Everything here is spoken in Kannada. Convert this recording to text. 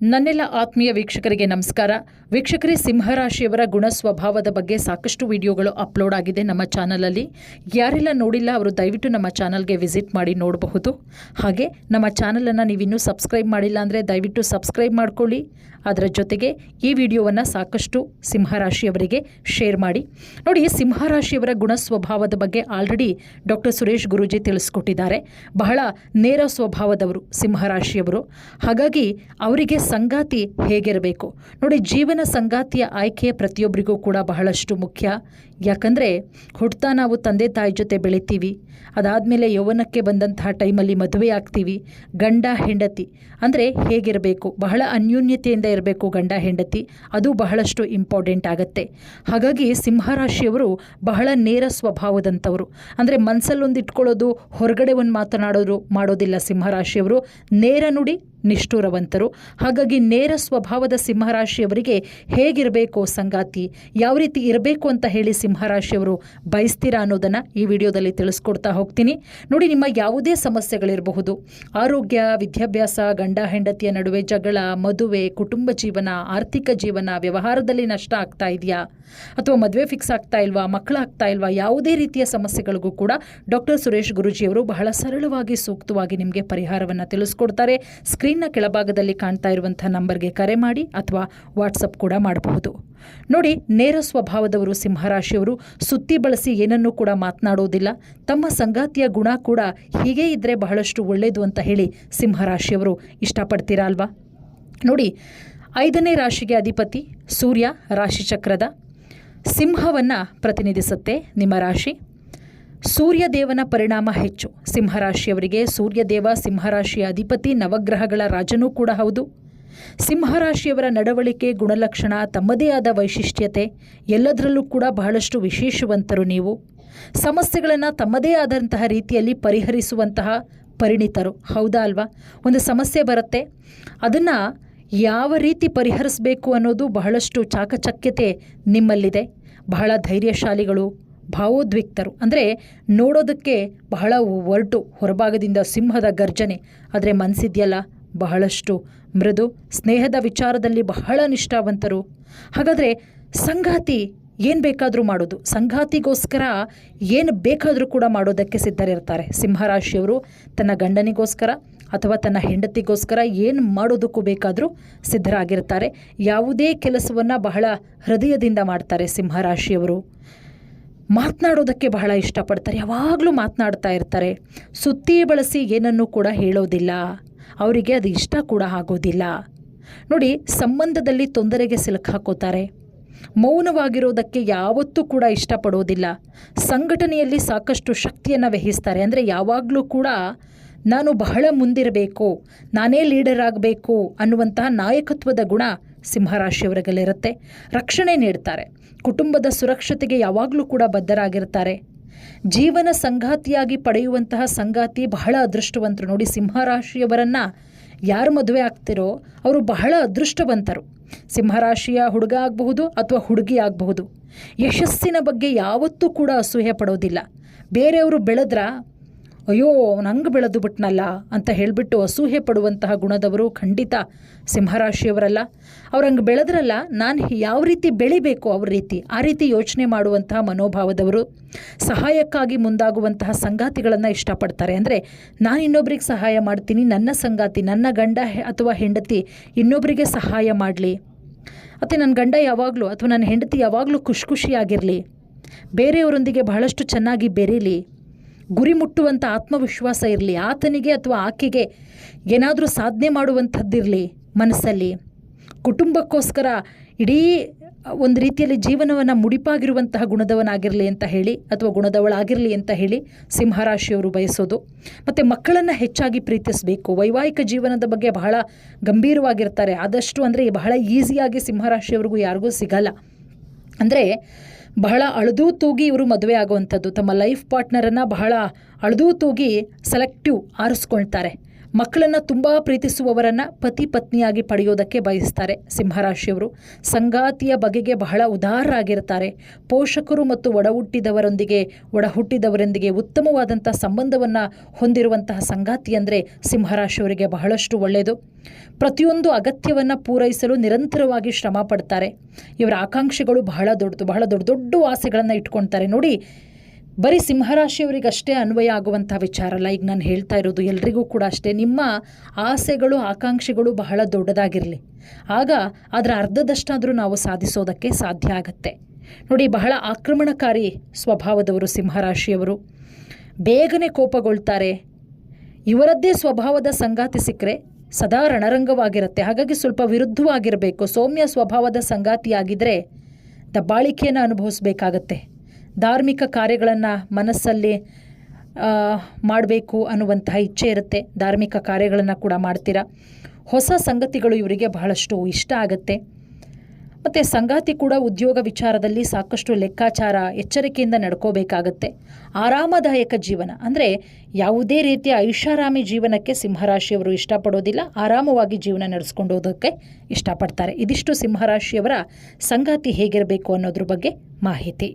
ನನ್ನೆಲ್ಲ ಆತ್ಮೀಯ ವೀಕ್ಷಕರಿಗೆ ನಮಸ್ಕಾರ. ವೀಕ್ಷಕರೇ, ಸಿಂಹರಾಶಿಯವರ ಗುಣ ಸ್ವಭಾವದ ಬಗ್ಗೆ ಸಾಕಷ್ಟು ವಿಡಿಯೋಗಳು ಅಪ್ಲೋಡ್ ಆಗಿದೆ ನಮ್ಮ ಚಾನಲಲ್ಲಿ. ಯಾರೆಲ್ಲ ನೋಡಿಲ್ಲ, ಅವರು ದಯವಿಟ್ಟು ನಮ್ಮ ಚಾನಲ್ಗೆ ವಿಸಿಟ್ ಮಾಡಿ ನೋಡಬಹುದು. ಹಾಗೆ, ನಮ್ಮ ಚಾನಲನ್ನು ನೀವಿನ್ನೂ ಸಬ್ಸ್ಕ್ರೈಬ್ ಮಾಡಿಲ್ಲ ಅಂದರೆ ದಯವಿಟ್ಟು ಸಬ್ಸ್ಕ್ರೈಬ್ ಮಾಡ್ಕೊಳ್ಳಿ. ಅದರ ಜೊತೆಗೆ ಈ ವಿಡಿಯೋವನ್ನು ಸಾಕಷ್ಟು ಸಿಂಹರಾಶಿಯವರಿಗೆ ಶೇರ್ ಮಾಡಿ. ನೋಡಿ ಸಿಂಹರಾಶಿಯವರ ಗುಣ ಸ್ವಭಾವದ ಬಗ್ಗೆ ಆಲ್ರೆಡಿ ಡಾಕ್ಟರ್ ಸುರೇಶ್ ಗುರೂಜಿ ತಿಳಿಸ್ಕೊಟ್ಟಿದ್ದಾರೆ. ಬಹಳ ನೇರ ಸ್ವಭಾವದವರು ಸಿಂಹರಾಶಿಯವರು. ಹಾಗಾಗಿ ಅವರಿಗೆ ಸಂಗಾತಿ ಹೇಗಿರಬೇಕು? ನೋಡಿ, ಜೀವನ ಸಂಗಾತಿಯ ಆಯ್ಕೆ ಪ್ರತಿಯೊಬ್ಬರಿಗೂ ಕೂಡ ಬಹಳಷ್ಟು ಮುಖ್ಯ. ಯಾಕಂದರೆ ಹುಡ್ತಾ ನಾವು ತಂದೆ ತಾಯಿ ಜೊತೆ ಬೆಳಿತೀವಿ. ಅದಾದಮೇಲೆ ಯೌವನಕ್ಕೆ ಬಂದಂತಹ ಟೈಮಲ್ಲಿ ಮದುವೆ ಆಗ್ತೀವಿ. ಗಂಡ, ಹೆಂಡತಿ. ಅಂದರೆ ಹೇಗಿರಬೇಕು? ಬಹಳ ಅನ್ಯೂನ್ಯತೆಯಿಂದ ಇರಬೇಕು ಗಂಡ, ಹೆಂಡತಿ. ಅದು ಬಹಳಷ್ಟು ಇಂಪಾರ್ಟೆಂಟ್ ಆಗುತ್ತೆ. ಹಾಗಾಗಿ ಸಿಂಹರಾಶಿಯವರು ಬಹಳ ನೇರ ಸ್ವಭಾವದಂಥವರು. ಅಂದರೆ ಮನಸ್ಸಲ್ಲೊಂದು ಇಟ್ಕೊಳ್ಳೋದು ಹೊರಗಡೆ ಒಂದು ಮಾತನಾಡೋದು ಮಾಡೋದಿಲ್ಲ ಸಿಂಹರಾಶಿಯವರು. ನೇರ ನುಡಿ ನಿಷ್ಠೂರವಂತರು. ಹಾಗಾಗಿ ನೇರ ಸ್ವಭಾವದ ಸಿಂಹರಾಶಿಯವರಿಗೆ ಹೇಗಿರಬೇಕು ಸಂಗಾತಿ, ಯಾವ ರೀತಿ ಇರಬೇಕು ಅಂತ ಹೇಳಿ ಸಿಂಹರಾಶಿಯವರು ಬಯಸ್ತೀರಾ ಅನ್ನೋದನ್ನು ಈ ವಿಡಿಯೋದಲ್ಲಿ ತಿಳಿಸ್ಕೊಡ್ತಾ ಹೋಗ್ತೀನಿ. ನೋಡಿ, ನಿಮ್ಮ ಯಾವುದೇ ಸಮಸ್ಯೆಗಳಿರಬಹುದು. ಆರೋಗ್ಯ, ವಿದ್ಯಾಭ್ಯಾಸ, ಗಂಡ, ಹೆಂಡತಿಯ ನಡುವೆ ಜಗಳ, ಮದುವೆ, ಕುಟುಂಬ ಜೀವನ, ಆರ್ಥಿಕ ಜೀವನ, ವ್ಯವಹಾರದಲ್ಲಿ ನಷ್ಟ ಆಗ್ತಾ ಇದೆಯಾ? ಅಥವಾ ಮದುವೆ ಫಿಕ್ಸ್ ಆಗ್ತಾ ಇಲ್ವಾ ಮಕ್ಕಳಾಗ್ತಾ ಇಲ್ವಾ, ಯಾವುದೇ ರೀತಿಯ ಸಮಸ್ಯೆಗಳಿಗೂ ಕೂಡ ಡಾಕ್ಟರ್ ಸುರೇಶ್ ಗುರುಜಿಯವರು ಬಹಳ ಸರಳವಾಗಿ ಸೂಕ್ತವಾಗಿ ನಿಮಗೆ ಪರಿಹಾರವನ್ನು ತಿಳಿಸ್ಕೊಡ್ತಾರೆ. ಸ್ಕ್ರೀನ್ನ ಕೆಳಭಾಗದಲ್ಲಿ ಕಾಣ್ತಾ ಇರುವಂಥ ನಂಬರ್ಗೆ ಕರೆ ಮಾಡಿ ಅಥವಾ ವಾಟ್ಸಪ್ ಕೂಡ ಮಾಡಬಹುದು. ನೋಡಿ, ನೇರ ಸ್ವಭಾವದವರು ಸಿಂಹರಾಶಿಯವರು ಸುತ್ತಿ ಬಳಸಿ ಏನನ್ನೂ ಕೂಡ ಮಾತನಾಡೋದಿಲ್ಲ. ತಮ್ಮ ಸಂಗಾತಿಯ ಗುಣ ಕೂಡ ಹೀಗೆ ಇದ್ದರೆ ಬಹಳಷ್ಟು ಒಳ್ಳೆಯದು ಅಂತ ಹೇಳಿ ಸಿಂಹರಾಶಿಯವರು ಇಷ್ಟಪಡ್ತೀರಾ ಅಲ್ವಾ? ನೋಡಿ, ಐದನೇ ರಾಶಿಗೆ ಅಧಿಪತಿ ಸೂರ್ಯ ರಾಶಿಚಕ್ರದ ಸಿಂಹವನ್ನು ಪ್ರತಿನಿಧಿಸುತ್ತೆ ನಿಮ್ಮ ರಾಶಿ. ಸೂರ್ಯದೇವನ ಪರಿಣಾಮ ಹೆಚ್ಚು. ಸಿಂಹರಾಶಿಯವರಿಗೆ ಸೂರ್ಯದೇವ ಸಿಂಹರಾಶಿಯ ಅಧಿಪತಿ ನವಗ್ರಹಗಳ ರಾಜನೂ ಕೂಡ ಹೌದು. ಸಿಂಹರಾಶಿಯವರ ನಡವಳಿಕೆ, ಗುಣಲಕ್ಷಣ, ತಮ್ಮದೇ ಆದ ವೈಶಿಷ್ಟ್ಯತೆ ಎಲ್ಲದರಲ್ಲೂ ಕೂಡ ಬಹಳಷ್ಟು ವಿಶೇಷವಂತರು ನೀವು. ಸಮಸ್ಯೆಗಳನ್ನು ತಮ್ಮದೇ ಆದಂತಹ ರೀತಿಯಲ್ಲಿ ಪರಿಹರಿಸುವಂತಹ ಪರಿಣಿತರು. ಹೌದಾ ಅಲ್ವಾ? ಒಂದು ಸಮಸ್ಯೆ ಬರುತ್ತೆ. ಅದನ್ನು ಯಾವ ರೀತಿ ಪರಿಹರಿಸಬೇಕು ಅನ್ನೋದು ಬಹಳಷ್ಟು ಚಾಕಚಕ್ಯತೆ ನಿಮ್ಮಲ್ಲಿದೆ. ಬಹಳ ಧೈರ್ಯಶಾಲಿಗಳು ಭಾವೋದ್ವಿಕ್ತರು ಅಂದರೆ ನೋಡೋದಕ್ಕೆ ಬಹಳ ಒರಟು, ಹೊರಭಾಗದಿಂದ ಸಿಂಹದ ಗರ್ಜನೆ. ಆದರೆ ಮನಸ್ಸಿದೆಯಲ್ಲ ಬಹಳಷ್ಟು ಮೃದು, ಸ್ನೇಹದ ವಿಚಾರದಲ್ಲಿ ಬಹಳ ನಿಷ್ಠಾವಂತರು. ಹಾಗಾದರೆ ಸಂಗಾತಿ ಏನು ಬೇಕಾದರೂ ಮಾಡೋದು. ಸಂಗಾತಿಗೋಸ್ಕರ ಏನು ಬೇಕಾದರೂ ಕೂಡ ಮಾಡೋದಕ್ಕೆ ಸಿದ್ಧರಿರ್ತಾರೆ. ಸಿಂಹರಾಶಿಯವರು ತನ್ನ ಗಂಡನಿಗೋಸ್ಕರ ಅಥವಾ ತನ್ನ ಹೆಂಡತಿಗೋಸ್ಕರ ಏನು ಮಾಡೋದಕ್ಕೂ ಬೇಕಾದರೂ ಸಿದ್ಧರಾಗಿರ್ತಾರೆ. ಯಾವುದೇ ಕೆಲಸವನ್ನು ಬಹಳ ಹೃದಯದಿಂದ ಮಾಡ್ತಾರೆ ಸಿಂಹರಾಶಿಯವರು. ಮಾತನಾಡೋದಕ್ಕೆ ಬಹಳ ಇಷ್ಟಪಡ್ತಾರೆ. ಯಾವಾಗಲೂ ಮಾತನಾಡ್ತಾ ಇರ್ತಾರೆ. ಸುತ್ತಿ ಬಳಸಿ ಏನನ್ನೂ ಕೂಡ ಹೇಳೋದಿಲ್ಲ. ಅವರಿಗೆ ಅದು ಇಷ್ಟ ಕೂಡ ಆಗೋದಿಲ್ಲ. ನೋಡಿ, ಸಂಬಂಧದಲ್ಲಿ ತೊಂದರೆಗೆ ಸಿಲುಕಾಕೋತಾರೆ ಮೌನವಾಗಿರೋದಕ್ಕೆ ಯಾವತ್ತೂ ಕೂಡ ಇಷ್ಟಪಡೋದಿಲ್ಲ. ಸಂಘಟನೆಯಲ್ಲಿ ಸಾಕಷ್ಟು ಶಕ್ತಿಯನ್ನು ವಹಿಸ್ತಾರೆ. ಅಂದರೆ ಯಾವಾಗಲೂ ಕೂಡ ನಾನು ಬಹಳ ಮುಂದಿರಬೇಕು, ನಾನೇ ಲೀಡರ್ ಆಗಬೇಕು ಅನ್ನುವಂತಹ ನಾಯಕತ್ವದ ಗುಣ ಸಿಂಹರಾಶಿಯವರಿಗಲ್ಲಿರುತ್ತೆ ರಕ್ಷಣೆ ನೀಡ್ತಾರೆ. ಕುಟುಂಬದ ಸುರಕ್ಷತೆಗೆ ಯಾವಾಗಲೂ ಕೂಡ ಬದ್ಧರಾಗಿರ್ತಾರೆ. ಜೀವನ ಸಂಗಾತಿಯಾಗಿ ಪಡೆಯುವಂತಹ ಸಂಗಾತಿ ಬಹಳ ಅದೃಷ್ಟವಂತರು. ನೋಡಿ, ಸಿಂಹರಾಶಿಯವರನ್ನು ಯಾರು ಮದುವೆ ಆಗ್ತಿರೋ ಅವರು ಬಹಳ ಅದೃಷ್ಟವಂತರು. ಸಿಂಹರಾಶಿಯ ಹುಡುಗ ಆಗಬಹುದು ಅಥವಾ ಹುಡುಗಿ ಆಗಬಹುದು. ಯಶಸ್ಸಿನ ಬಗ್ಗೆ ಯಾವತ್ತೂ ಕೂಡ ಅಸೂಹೆ ಪಡೋದಿಲ್ಲ. ಬೇರೆಯವರು ಬೆಳೆದ್ರ ಅಯ್ಯೋ ನಂಗೆ ಬೆಳೆದು ಬಿಟ್ನಲ್ಲ ಅಂತ ಹೇಳಿಬಿಟ್ಟು ಅಸೂಹೆ ಪಡುವಂತಹ ಗುಣದವರು ಖಂಡಿತ ಸಿಂಹರಾಶಿಯವರಲ್ಲ. ಅವ್ರು ಹಂಗೆ ಬೆಳೆದ್ರಲ್ಲ, ನಾನು ಯಾವ ರೀತಿ ಬೆಳಿಬೇಕು ಅವ್ರ ರೀತಿ, ಆ ರೀತಿ ಯೋಚನೆ ಮಾಡುವಂತಹ ಮನೋಭಾವದವರು. ಸಹಾಯಕ್ಕಾಗಿ ಮುಂದಾಗುವಂತಹ ಸಂಗಾತಿಗಳನ್ನು ಇಷ್ಟಪಡ್ತಾರೆ. ಅಂದರೆ, ನಾನು ಇನ್ನೊಬ್ರಿಗೆ ಸಹಾಯ ಮಾಡ್ತೀನಿ, ನನ್ನ ಸಂಗಾತಿ, ನನ್ನ ಗಂಡ ಅಥವಾ ಹೆಂಡತಿ ಇನ್ನೊಬ್ಬರಿಗೆ ಸಹಾಯ ಮಾಡಲಿ. ಮತ್ತು ನನ್ನ ಗಂಡ ಯಾವಾಗಲೂ ಅಥವಾ ನನ್ನ ಹೆಂಡತಿ ಯಾವಾಗಲೂ ಖುಷಿ ಖುಷಿಯಾಗಿರಲಿ. ಬೇರೆಯವರೊಂದಿಗೆ ಬಹಳಷ್ಟು ಚೆನ್ನಾಗಿ ಬೆರೀಲಿ. ಗುರಿ ಮುಟ್ಟುವಂಥ ಆತ್ಮವಿಶ್ವಾಸ ಇರಲಿ, ಆತನಿಗೆ ಅಥವಾ ಆಕೆಗೆ ಏನಾದರೂ ಸಾಧನೆ ಮಾಡುವಂಥದ್ದಿರಲಿ ಮನಸ್ಸಲ್ಲಿ. ಕುಟುಂಬಕ್ಕೋಸ್ಕರ ಇಡೀ ಒಂದು ರೀತಿಯಲ್ಲಿ ಜೀವನವನ್ನು ಮುಡಿಪಾಗಿರುವಂತಹ ಗುಣದವನಾಗಿರಲಿ ಅಂತ ಹೇಳಿ, ಅಥವಾ ಗುಣದವಳಾಗಿರಲಿ ಅಂತ ಹೇಳಿ ಸಿಂಹರಾಶಿಯವರು ಬಯಸೋದು. ಮತ್ತು ಮಕ್ಕಳನ್ನು ಹೆಚ್ಚಾಗಿ ಪ್ರೀತಿಸಬೇಕು. ವೈವಾಹಿಕ ಜೀವನದ ಬಗ್ಗೆ ಬಹಳ ಗಂಭೀರವಾಗಿರ್ತಾರೆ. ಆದಷ್ಟು ಅಂದರೆ ಬಹಳ ಈಸಿಯಾಗಿ ಸಿಂಹರಾಶಿಯವ್ರಿಗೂ ಯಾರಿಗೂ ಸಿಗಲ್ಲ. ಅಂದರೆ ಬಹಳ ಅಳದು ತೂಗಿ ಇವರು ಮದುವೆ ಆಗುವಂಥದ್ದು. ತಮ್ಮ ಲೈಫ್ ಪಾರ್ಟ್ನರನ್ನು ಬಹಳ ಅಳದು ತೂಗಿ ಸೆಲೆಕ್ಟಿವ್ ಆರಿಸ್ಕೊಳ್ತಾರೆ. ಮಕ್ಕಳನ್ನು ತುಂಬ ಪ್ರೀತಿಸುವವರನ್ನು ಪತಿ ಪತ್ನಿಯಾಗಿ ಪಡೆಯೋದಕ್ಕೆ ಬಯಸ್ತಾರೆ. ಸಿಂಹರಾಶಿಯವರು ಸಂಗಾತಿಯ ಬಗೆಗೆ ಬಹಳ ಉದಾರರಾಗಿರ್ತಾರೆ. ಪೋಷಕರು ಮತ್ತು ಒಡಹುಟ್ಟಿದವರೊಂದಿಗೆ ಒಡಹುಟ್ಟಿದವರೊಂದಿಗೆ ಒಡ ಹುಟ್ಟಿದವರೊಂದಿಗೆ ಉತ್ತಮವಾದಂಥ ಸಂಬಂಧವನ್ನು ಹೊಂದಿರುವಂತಹ ಸಂಗಾತಿ ಅಂದರೆ ಸಿಂಹರಾಶಿಯವರಿಗೆ ಬಹಳಷ್ಟು ಒಳ್ಳೆಯದು. ಪ್ರತಿಯೊಂದು ಅಗತ್ಯವನ್ನು ಪೂರೈಸಲು ನಿರಂತರವಾಗಿ ಶ್ರಮ ಪಡ್ತಾರೆ. ಇವರ ಆಕಾಂಕ್ಷೆಗಳು ಬಹಳ ದೊಡ್ಡದು ಬಹಳ ದೊಡ್ಡ ದೊಡ್ಡ ಆಸೆಗಳನ್ನು ಇಟ್ಕೊಳ್ತಾರೆ. ನೋಡಿ ಬರೀ ಸಿಂಹರಾಶಿಯವರಿಗಷ್ಟೇ ಅನ್ವಯ ಆಗುವಂಥ ವಿಚಾರ ಈಗ ನಾನು ಹೇಳ್ತಾ ಇರೋದು ಎಲ್ರಿಗೂ ಕೂಡ ಅಷ್ಟೇ. ನಿಮ್ಮ ಆಸೆಗಳು, ಆಕಾಂಕ್ಷೆಗಳು ಬಹಳ ದೊಡ್ಡದಾಗಿರಲಿ. ಆಗ ಅದರ ಅರ್ಧದಷ್ಟಾದರೂ ನಾವು ಸಾಧಿಸೋದಕ್ಕೆ ಸಾಧ್ಯ ಆಗತ್ತೆ. ನೋಡಿ, ಬಹಳ ಆಕ್ರಮಣಕಾರಿ ಸ್ವಭಾವದವರು ಸಿಂಹರಾಶಿಯವರು. ಬೇಗನೆ ಕೋಪಗೊಳ್ತಾರೆ. ಇವರದ್ದೇ ಸ್ವಭಾವದ ಸಂಗಾತಿ ಸಿಕ್ಕರೆ ಸದಾ ರಣರಂಗವಾಗಿರುತ್ತೆ. ಹಾಗಾಗಿ ಸ್ವಲ್ಪ ವಿರುದ್ಧವಾಗಿರಬೇಕು. ಸೌಮ್ಯ ಸ್ವಭಾವದ ಸಂಗಾತಿಯಾಗಿದ್ದರೆ ದಬ್ಬಾಳಿಕೆಯನ್ನು ಅನುಭವಿಸ್ಬೇಕಾಗತ್ತೆ. ಧಾರ್ಮಿಕ ಕಾರ್ಯಗಳನ್ನು ಮನಸ್ಸಲ್ಲಿ ಮಾಡಬೇಕು ಅನ್ನುವಂತಹ ಇಚ್ಛೆ ಇರುತ್ತೆ. ಧಾರ್ಮಿಕ ಕಾರ್ಯಗಳನ್ನು ಕೂಡ ಮಾಡ್ತೀರಾ? ಹೊಸ ಸಂಗತಿಗಳು ಇವರಿಗೆ ಬಹಳಷ್ಟು ಇಷ್ಟ ಆಗುತ್ತೆ. ಮತ್ತು ಸಂಗಾತಿ ಕೂಡ ಉದ್ಯೋಗ ವಿಚಾರದಲ್ಲಿ ಸಾಕಷ್ಟು ಲೆಕ್ಕಾಚಾರ, ಎಚ್ಚರಿಕೆಯಿಂದ ನಡ್ಕೋಬೇಕಾಗತ್ತೆ. ಆರಾಮದಾಯಕ ಜೀವನ ಅಂದರೆ ಯಾವುದೇ ರೀತಿಯ ಐಷಾರಾಮಿ ಜೀವನಕ್ಕೆ ಸಿಂಹರಾಶಿಯವರು ಇಷ್ಟಪಡೋದಿಲ್ಲ. ಆರಾಮವಾಗಿ ಜೀವನ ನಡೆಸ್ಕೊಂಡು ಇಷ್ಟಪಡ್ತಾರೆ. ಇದಿಷ್ಟು ಸಿಂಹರಾಶಿಯವರ ಸಂಗಾತಿ ಹೇಗಿರಬೇಕು ಅನ್ನೋದ್ರ ಬಗ್ಗೆ ಮಾಹಿತಿ.